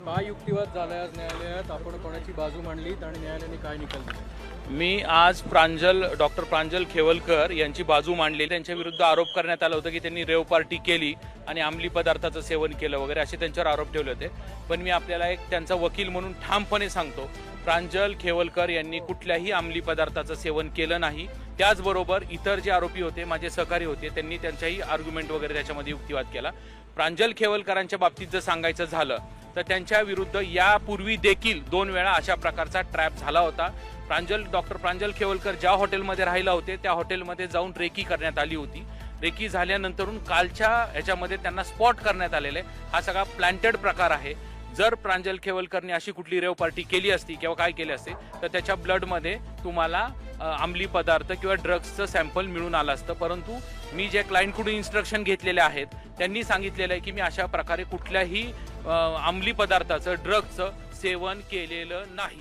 काय युक्तिवाद झालाय आज न्यायालयात. आपण कोणाची बाजू मांडलीत आणि न्यायालयाने काय निकाल दिले? मी आज प्रांजल डॉक्टर प्रांजल खेवलकर यांची बाजू मांडली. त्यांच्या विरुद्ध आरोप करण्यात आला होता की त्यांनी रेव पार्टी केली आणि अंमली पदार्थाचं सेवन केलं वगैरे असे त्यांच्यावर आरोप ठेवले होते. पण मी आपल्याला एक त्यांचा वकील म्हणून ठामपणे सांगतो. प्रांजल खेवलकर यांनी कुठल्याही अंमली पदार्थाचं सेवन केलं नाही. त्याचबरोबर इतर जे आरोपी होते माझे सहकारी होते त्यांनी त्यांच्याही आर्ग्युमेंट वगैरे त्याच्यामध्ये युक्तिवाद केला. प्रांजल खेवलकरांच्या बाबतीत जर सांगायचं झालं तर त्यांच्या विरुद्ध यापूर्वी देखील दोन वेळा अशा प्रकारचा ट्रॅप झाला होता. प्रांजल डॉक्टर प्रांजल खेवलकर ज्या हॉटेलमध्ये राहिला होते त्या हॉटेलमध्ये जाऊन रेकी करण्यात आली होती. रेकी झाल्यानंतरून कालच्या ह्याच्यामध्ये त्यांना स्पॉट करण्यात आलेले हा सगळा प्लॅन्टेड प्रकार आहे. जर प्रांजल खेवलकरने अशी कुठली रेव पार्टी केली असती किंवा काय केली असते तर त्याच्या ब्लडमध्ये तुम्हाला अंमली पदार्थ किंवा ड्रग्सचं सॅम्पल मिळून आलं असतं. परंतु मी जे क्लायंटकडून इन्स्ट्रक्शन घेतलेले आहेत त्यांनी सांगितलेलं आहे की मी अशा प्रकारे कुठल्याही अंमली पदार्थाचं ड्रग्सचं सेवन केलेलं नाही.